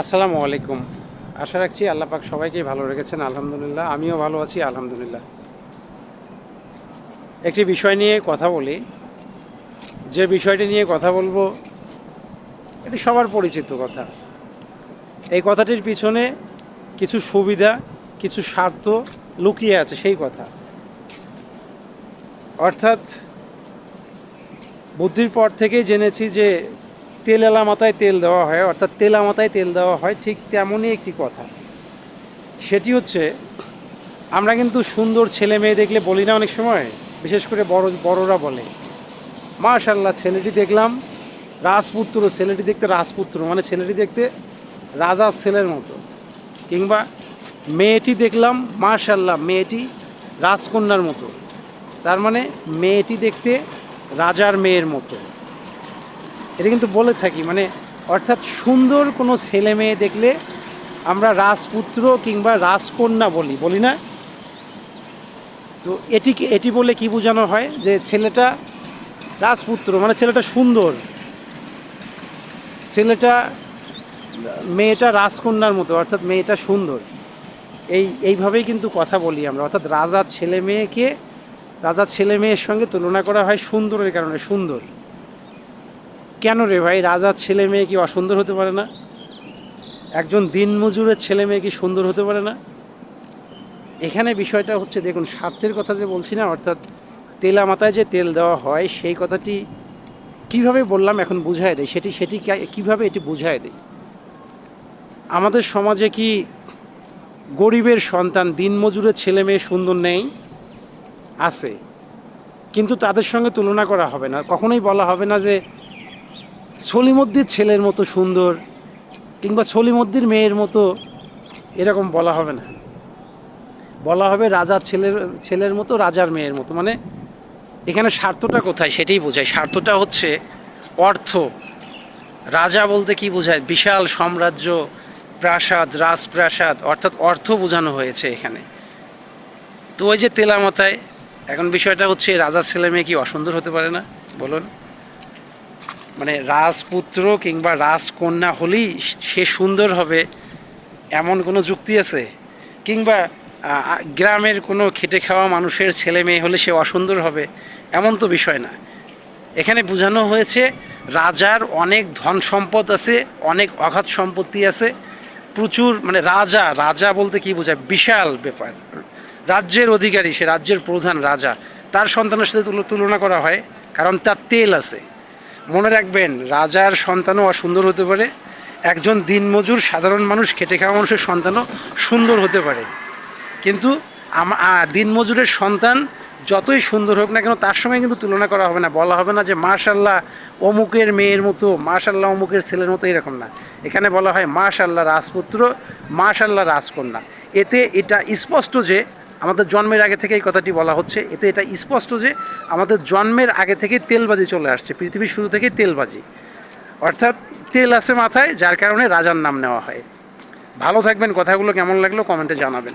আসসালামু আলাইকুম। আশা রাখছি আল্লাহ পাক সবাইকেই ভালো রেখেছেন, আলহামদুলিল্লাহ। আমিও ভালো আছি, আলহামদুলিল্লাহ। একটি বিষয় নিয়ে কথা বলি। যে বিষয়টি নিয়ে কথা বলব, এটি সবার পরিচিত কথা। এই কথাটির পিছনে কিছু সুবিধা, কিছু স্বার্থ লুকিয়ে আছে সেই কথা। অর্থাৎ বুদ্ধির পর থেকেই জেনেছি যে তেল এলা মাথায় তেল দেওয়া হয়, অর্থাৎ তেলা মাথায় তেল দেওয়া হয়, ঠিক তেমনই একটি কথা। সেটি হচ্ছে, আমরা কিন্তু সুন্দর ছেলে মেয়ে দেখলে বলি না অনেক সময়, বিশেষ করে বড়, বড়রা বলে। মাশাল্লাহ ছেলেটি দেখলাম, রাজপুত্র, ছেলেটি দেখতে রাজপুত্র মানে ছেলেটি দেখতে রাজার ছেলের মতো। কিংবা মেয়েটি দেখলাম মাশাল্লাহ মেয়েটি রাজকন্যার মতো। তার মানে মেয়েটি দেখতে রাজার মেয়ের মতো। এটা কিন্তু বলে থাকি মানে অর্থাৎ সুন্দর কোনো ছেলে মেয়ে দেখলে আমরা রাজপুত্র কিংবা রাজকন্যা বলি বলি না? তো এটি এটি বলে কি বোঝানো হয় যে ছেলেটা রাজপুত্র মানে ছেলেটা সুন্দর? ছেলেটা, মেয়েটা রাজকন্যার মতো, অর্থাৎ মেয়েটা সুন্দর। এই, এইভাবেই কিন্তু কথা বলি আমরা, অর্থাৎ রাজার ছেলে মেয়েকে, রাজার ছেলে মেয়ের সঙ্গে তুলনা করা হয় সুন্দরের কারণে, সুন্দর। কেন রে ভাই? রাজার ছেলে মেয়ে কি অসুন্দর হতে পারে না? একজন দিনমজুরের ছেলে মেয়ে কি সুন্দর হতে পারে না? এখানে বিষয়টা হচ্ছে, দেখুন, স্বার্থের কথা যে বলছি না, অর্থাৎ তেলা মাথায় যে তেল দেওয়া হয়, সেই কথাটি কীভাবে বললাম এখন বুঝায় দেয় সেটি সেটি কীভাবে এটি বুঝায় দেয় আমাদের সমাজে কি গরিবের সন্তান, দিনমজুরের ছেলে মেয়ে সুন্দর নেই? আছে। কিন্তু তাদের সঙ্গে তুলনা করা হবে না। কখনোই বলা হবে না যে সলিমদ্দির ছেলের মতো সুন্দর কিংবা সলিমদ্দির মেয়ের মতো এরকম বলা হবে না। বলা হবে রাজার ছেলের ছেলের মতো, রাজার মেয়ের মতো। মানে এখানে স্বার্থটা কোথায় সেটাই বোঝায়। স্বার্থটা হচ্ছে অর্থ। রাজা বলতে কি বোঝায়? বিশাল সাম্রাজ্য, প্রাসাদ, রাজপ্রাসাদ, অর্থাৎ অর্থ বোঝানো হয়েছে এখানে। তো ওই যে তেলা মাথায় এখন বিষয়টা হচ্ছে রাজার ছেলে মেয়ে কি অসুন্দর হতে পারে না? বলুন। মানে রাজপুত্র কিংবা রাজকন্যা হলেই সে সুন্দর হবে, এমন কোনো যুক্তি আছে? কিংবা গ্রামের কোনো খেটে খাওয়া মানুষের ছেলে মেয়ে হলে সে অসুন্দর হবে, এমন তো বিষয় না। এখানে বোঝানো হয়েছে, রাজার অনেক ধন সম্পদ আছে, অনেক অগাধ সম্পত্তি আছে, প্রচুর মানে রাজা রাজা বলতে কি বোঝায়? বিশাল ব্যাপার। রাজ্যের অধিকারী, সে রাজ্যের প্রধান রাজা। তার সন্তানের সাথে তুলনা করা হয়, কারণ তার তেল আছে। মনে রাখবেন, রাজার সন্তানও অসুন্দর হতে পারে। একজন দিনমজুর সাধারণ মানুষ খেটে খাওয়া মানুষের সন্তানও সুন্দর হতে পারে। কিন্তু দিনমজুরের সন্তান যতই সুন্দর হোক না কেন, তার সঙ্গে কিন্তু তুলনা করা হবে না। বলা হবে না যে মাশাল্লাহ অমুকের মেয়ের মতো মাশাল্লাহ অমুকের ছেলের মতো এরকম না। এখানে বলা হয় মাশাল্লাহ রাজপুত্র মাশাল্লাহ রাজকন্যা। এতে এটা স্পষ্ট যে আমাদের জন্মের আগে থেকে এই কথাটি বলা হচ্ছে। এতে এটা স্পষ্ট যে আমাদের জন্মের আগে থেকেই তেলবাজি চলে আসছে। পৃথিবীর শুরু থেকেই তেলবাজি। অর্থাৎ তেল আছে মাথায়, যার কারণে রাজার নাম নেওয়া হয়। ভালো থাকবেন। কথাগুলো কেমন লাগল কমেন্টে জানাবেন।